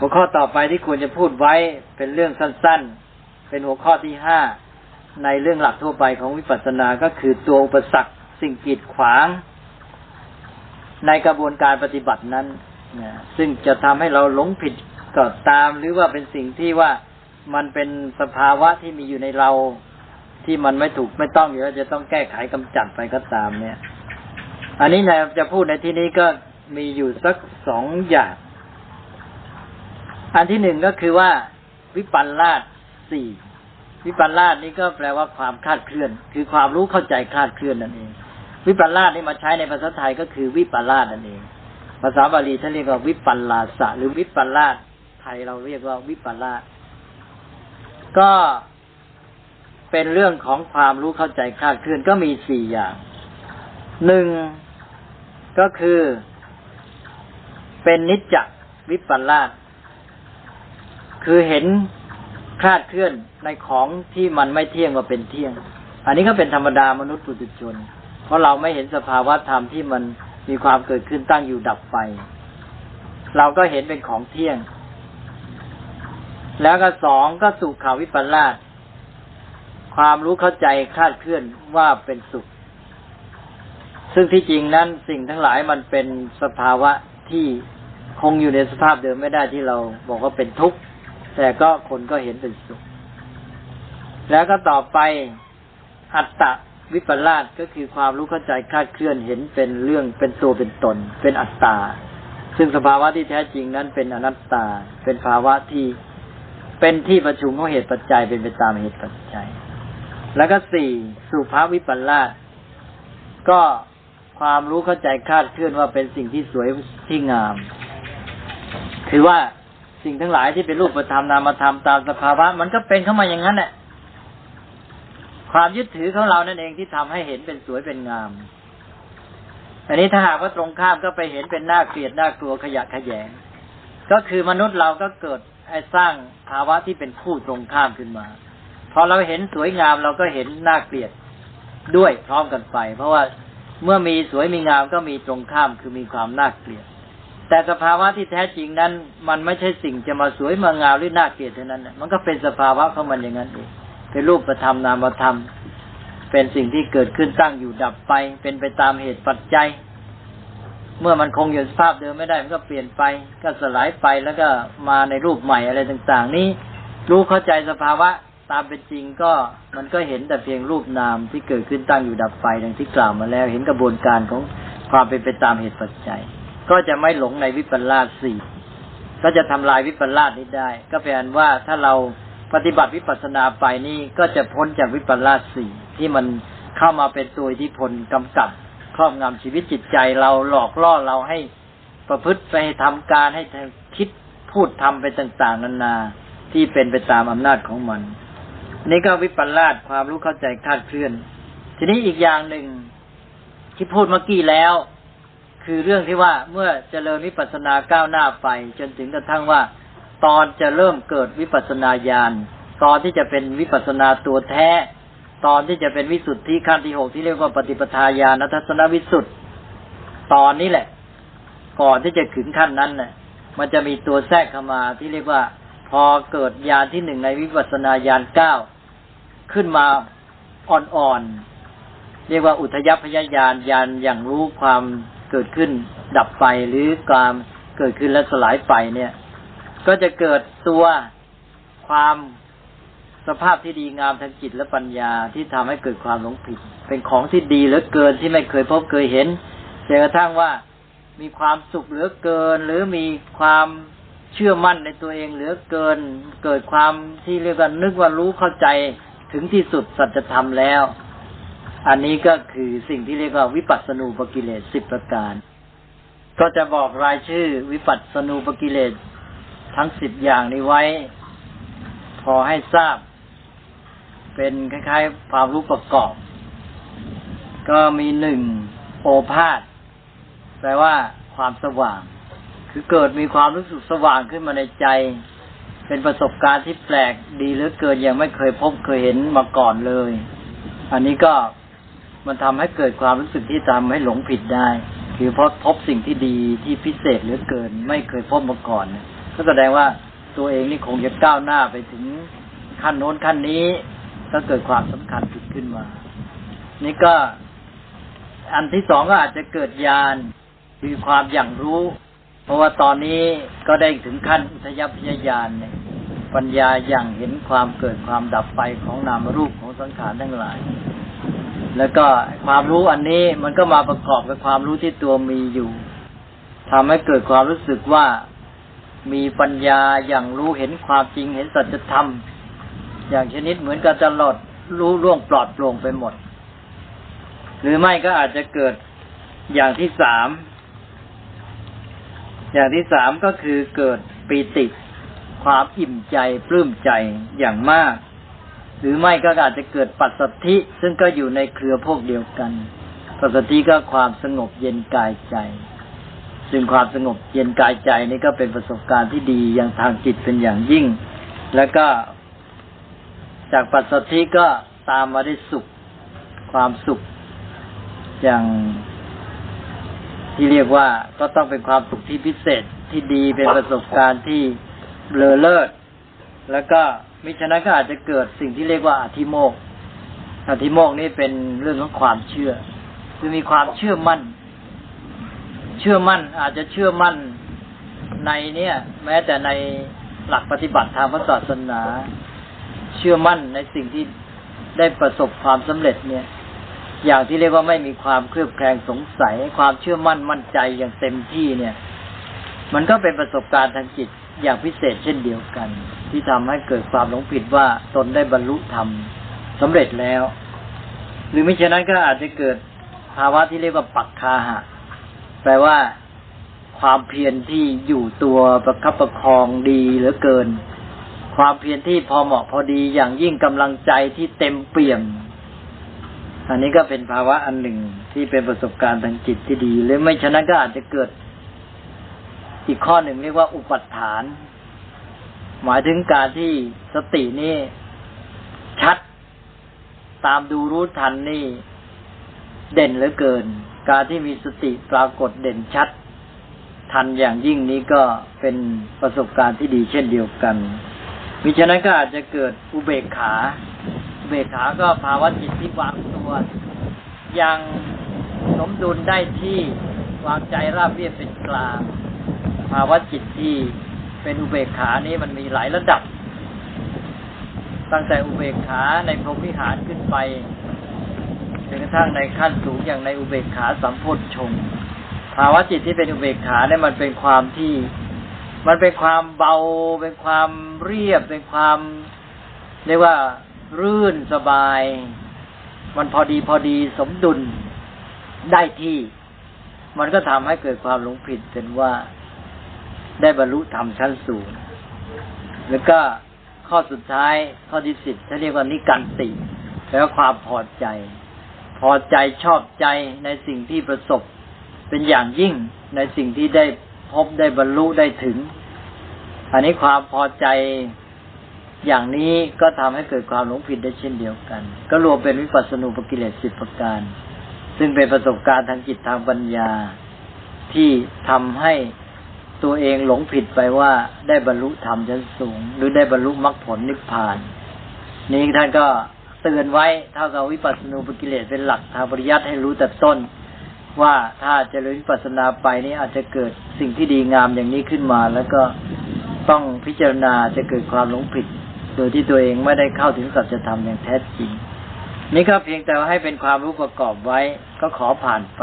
หัวข้อต่อไปที่ควรจะพูดไว้เป็นเรื่องสั้นๆ เป็นหัวข้อที่ห้าในเรื่องหลักทั่วไปของวิปัสสนาก็คือตัวอุปสรรคสิ่งกีดขวาง ในกระบวนการปฏิบัตินั้นนะซึ่งจะทำให้เราหลงผิดก็ตาม หรือว่าเป็นสิ่งที่ว่ามันเป็นสภาวะที่มีอยู่ในเราที่มันไม่ถูกไม่ต้องอยู่แล้วจะต้องแก้ไขกำจัดไปก็ตามเนี่ย อันนี้นายจะพูดในที่นี้ก็มีอยู่สักสองอย่าง อันที่หนึ่งก็คือว่าวิปัลลาสสี่วิปัลลาสนี่ก็แปลว่าความคลาดเคลื่อน คือความรู้เข้าใจคลาดเคลื่อนนั่นเอง วิปัลลาสนี่มาใช้ในภาษาไทยก็คือวิปัลลาสนั่นเอง ภาษาบาลีท่านเรียกว่าวิปัลลาสะหรือวิปัลลาสไทยเราเรียกว่าวิปัลลาสก็เป็นเรื่องของความรู้เข้าใจคลาดเคลื่อนก็มีสี่อย่างหนึ่งก็คือ เป็นนิจจวิปัลลาส คือเห็นคลาดเคลื่อนในของที่มันไม่เที่ยงว่าเป็นเที่ยง อันนี้ก็เป็นธรรมดามนุษย์ปุถุชน เพราะเราไม่เห็นสภาวะธรรมที่มันมีความเกิดขึ้นตั้งอยู่ดับไป เราก็เห็นเป็นของเที่ยง แล้วก็สองก็สุขาวิปัลลาสความรู้เข้าใจคลาดเคลื่อนว่าเป็นสุข ซึ่งที่จริงนั้นสิ่งทั้งหลายมันเป็นสภาวะที่คงอยู่ในสภาพเดิมไม่ได้ที่เราบอกว่าเป็นทุกข์ แต่ก็คนก็เห็นเป็นสุข แล้วก็ต่อไปอัตตะวิปลาสก็คือความรู้เข้าใจคาดเคลื่อนเห็นเป็นเรื่องเป็นตัวเป็นตน เป็นอัตตา ซึ่งสภาวะที่แท้จริงนั้นเป็นอนัตตา เป็นภาวะที่เป็นที่ประชุมของเหตุปัจจัยเป็นไปตามเหตุปัจจัย แล้วก็สี่สุภาวิปัลลาสก็ความรู้เข้าใจคาดเคลื่อนว่าเป็นสิ่งที่สวยที่งาม คือว่า สิ่งทั้งหลายที่เป็นรูปธรรมนามธรรมตามสภาวะ มันก็เป็นเข้ามาอย่างนั้นแหละความยึดถือของเรานั่นเองที่ทำให้เห็นเป็นสวยเป็นงาม อันนี้ถ้าหากว่าตรงข้ามก็ไปเห็นเป็นน่าเกลียดน่ากลัวขยะขยง ก็คือมนุษย์เราก็เกิดไอ้สร้างภาวะที่เป็นคู่ตรงข้ามขึ้นมา พอเราเห็นสวยงามเราก็เห็นน่าเกลียดด้วยพร้อมกันไป เพราะว่าเมื่อมีสวยมีงามก็มีตรงข้ามคือมีความน่าเกลียด แต่สภาวะที่แท้จริงนั้น มันไม่ใช่สิ่งจะมาสวยมางามหรือน่าเกลียดเท่านั้นมันก็เป็นสภาวะของมันอย่างนั้นเองเป็นรูปธรรมนามธรรม เป็นสิ่งที่เกิดขึ้นตั้งอยู่ดับไป เป็นไปตามเหตุปัจจัย เมื่อมันคงอยู่สภาพเดิมไม่ได้มันก็เปลี่ยนไป ก็สลายไปแล้วก็มาในรูปใหม่อะไรต่าง ๆ นี้รู้เข้าใจสภาวะตามเป็นจริงก็มันก็เห็นแต่เพียงรูปนามที่เกิดขึ้นตั้งอยู่ดับไปดังที่กล่าวมาแล้ว เห็นกระบวนการของความเป็นไปตามเหตุปัจจัย ก็จะไม่หลงในวิปลาสสี่ก็จะทำลายวิปลาสนี้ได้ ก็แปลว่าถ้าเราปฏิบัติวิปัสสนาไปนี่ก็จะพ้นจากวิปลาสสี่ที่มันเข้ามาเป็นตัวที่ผลกำกับครอบงำชีวิตจิตใจเราหลอกล่อเราให้ประพฤติไปทำการให้คิดพูดทำไปต่าง ๆ นานาที่เป็นไปตามอำนาจของมัน นี่ก็วิปลาสความรู้เข้าใจคาดเคลื่อน ทีนี้อีกอย่างหนึ่งที่พูดเมื่อกี้แล้ว คือเรื่องที่ว่าเมื่อเจริญวิปัสสนาก้าวหน้าไป จนถึงกระทั่งว่า ตอนจะเริ่มเกิดวิปัสสนาญาณตอนที่จะเป็นวิปัสสนาตัวแท้ ตอนที่จะเป็นวิสุทธิขั้นที่หกที่เรียกว่าปฏิปทาญาณทัศนวิสุทธิตอนนี้แหละ ก่อนที่จะถึงขั้นนั้นน่ะ มันจะมีตัวแทรกเข้ามาที่เรียกว่า พอเกิดญาณที่หนึ่งในวิปัสสนาญาณเก้าขึ้นมาอ่อนๆเรียกว่าอุทยพยญาณญาณอย่างรู้ความ เกิดขึ้น ดับไปหรือความเกิดขึ้นและสลายไปเนี่ย ก็จะเกิดตัวความสภาพที่ดีงามทางจิตและปัญญาที่ทำให้เกิดความหลงผิด เป็นของที่ดีเหลือเกินที่ไม่เคยพบเคยเห็นจนกระทั่งว่ามีความสุขเหลือเกิน หรือมีความเชื่อมั่นในตัวเองเหลือเกิน เกิดความที่เรียกว่านึกว่ารู้เข้าใจถึงที่สุดสัจธรรมแล้ว อันนี้ก็คือสิ่งที่เรียกว่าวิปัสสนูปกิเลสสิบประการ ก็จะบอกรายชื่อวิปัสสนูปกิเลสทั้งสิบอย่างนี้ไว้ พอให้ทราบ เป็นคล้ายๆความรู้ประกอบ ก็มีหนึ่งโอภาษแปลว่าความสว่าง คือเกิดมีความรู้สึกสว่างขึ้นมาในใจ เป็นประสบการณ์ที่แปลกดีหรือเกินยังไม่เคยพบเคยเห็นมาก่อนเลย อันนี้ก็ มันทำให้เกิดความรู้สึกที่ทำให้หลงผิดได้ คือเพราะพบสิ่งที่ดีที่พิเศษเหลือเกิน ไม่เคยพบมาก่อนก็แสดงว่าตัวเองนี่คงจะก้าวหน้าไปถึงขั้นโน้นขั้นนี้ ก็เกิดความสำคัญผิดขึ้นมา นี่ก็อันที่สองก็อาจจะเกิดญาณมีความอย่างรู้ เพราะว่าตอนนี้ก็ได้ถึงขั้นอุทยพยญาณเนี่ยปัญญาอย่างเห็นความเกิดความดับไปของนามรูปของสังขารทั้งหลาย แล้วก็ความรู้อันนี้มันก็มาประกอบกับความรู้ที่ตัวมีอยู่ทำให้เกิดความรู้สึกว่ามีปัญญาอย่างรู้เห็นความจริงเห็นสัจธรรม อย่างชนิดเหมือนกับตลอดรู้ล่วงปลอดโปร่งไปหมด หรือไม่ก็อาจจะเกิดอย่างที่สาม อย่างที่สามก็คือเกิดปีติ ความอิ่มใจปลื้มใจอย่างมาก หรือไม่ก็อาจจะเกิดปัสสธิซึ่งก็อยู่ในเครือพวกเดียวกัน ปัสสธิก็ความสงบเย็นกายใจ ซึ่งความสงบเย็นกายใจนี่ก็เป็นประสบการณ์ที่ดีอย่างทางจิตเป็นอย่างยิ่ง แล้วก็จากปัสสธิก็ตามมาได้สุข ความสุข อย่างที่เรียกว่าก็ต้องเป็นความสุขที่พิเศษที่ดีเป็นประสบการณ์ที่เลอเลิศแล้วก็ มิฉะนั้นก็อาจจะเกิดสิ่งที่เรียกว่าอธิโมกอธิโมกนี่เป็นเรื่องของความเชื่อ คือมีความเชื่อมั่น เชื่อมั่น อาจจะเชื่อมั่นในเนี่ย แม้แต่ในหลักปฏิบัติทางพระศาสนา เชื่อมั่นในสิ่งที่ได้ประสบความสำเร็จเนี่ย อย่างที่เรียกว่าไม่มีความเครือบแคลงสงสัย ความเชื่อมั่นมั่นใจอย่างเต็มที่เนี่ย มันก็เป็นประสบการณ์ทางจิตอย่างพิเศษเช่นเดียวกัน ที่ทำให้เกิดความหลงผิดว่าตนได้บรรลุธรรมสำเร็จแล้ว หรือไม่เช่นนั้นก็อาจจะเกิดภาวะที่เรียกว่าปักคาหะ แปลว่าความเพียรที่อยู่ตัวประคับประคองดีเหลือเกิน ความเพียรที่พอเหมาะพอดีอย่างยิ่งกำลังใจที่เต็มเปี่ยม อันนี้ก็เป็นภาวะอันหนึ่งที่เป็นประสบการณ์ทางจิตที่ดีหรือไม่ฉะนั้นก็อาจจะเกิด อีกข้อหนึ่งเรียกว่าอุปัฏฐาน หมายถึงการที่สตินี่ชัดตามดูรู้ทันนี่ เด่นเหลือเกิน การที่มีสติปรากฏเด่นชัด ทันอย่างยิ่งนี้ก็เป็นประสบการณ์ที่ดีเช่นเดียวกันมิฉะนั้นก็อาจจะเกิดอุเบกขาอุเบกขาก็ภาวะจิตที่วางตัวยังสมดุลได้ที่วางใจราบเรียบเป็นกลางภาวะจิตที่ เป็นอุเบกขานี้มันมีหลายระดับ ตั้งแต่อุเบกขาในพรหมวิหารขึ้นไปจนกระทั่งในขั้นสูงอย่างในอุเบกขาสัมโพธชงภาวะจิตที่เป็นอุเบกขาเนี่ยมันเป็นความที่ มันเป็นความเบา เป็นความเรียบ เป็นความ เรียกว่ารื่นสบาย มันพอดีพอดีสมดุลได้ที่ มันก็ทำให้เกิดความหลงผิดเป็นว่า ได้บรรลุธรรมชั้นสูง แล้วก็ข้อสุดท้ายข้อที่สิบถ้าเรียกว่านิกันติแล้วความพอใจ พอใจชอบใจในสิ่งที่ประสบ เป็นอย่างยิ่งในสิ่งที่ได้พบได้บรรลุได้ถึง อันนี้ความพอใจอย่างนี้ก็ทำให้เกิดความหลงผิดได้เช่นเดียวกัน ก็รวมเป็นวิปัสสนูปกิเลสสิบประการ ซึ่งเป็นประสบการณ์ทางจิตทางปัญญาที่ทำให้ ตัวเองหลงผิดไปว่าได้บรรลุธรรมชั้นสูง หรือได้บรรลุมรรคผลนิพพาน นี้ท่านก็เตือนไว้เท่ากับวิปัสสนูปกิเลสเป็นหลักทางปริยัติให้รู้แต่ต้น ว่าถ้าจเจริญวิปัสสนาไปนี้อาจจะเกิดสิ่งที่ดีงามอย่างนี้ขึ้นมา แล้วก็ต้องพิจารณาจะเกิดความหลงผิด โดยที่ตัวเองไม่ได้เข้าถึงสัจธรรมอย่างแท้จริงนี่ก็เพียงแต่ว่าให้เป็นความรู้ประกอบไว้ก็ขอผ่านไป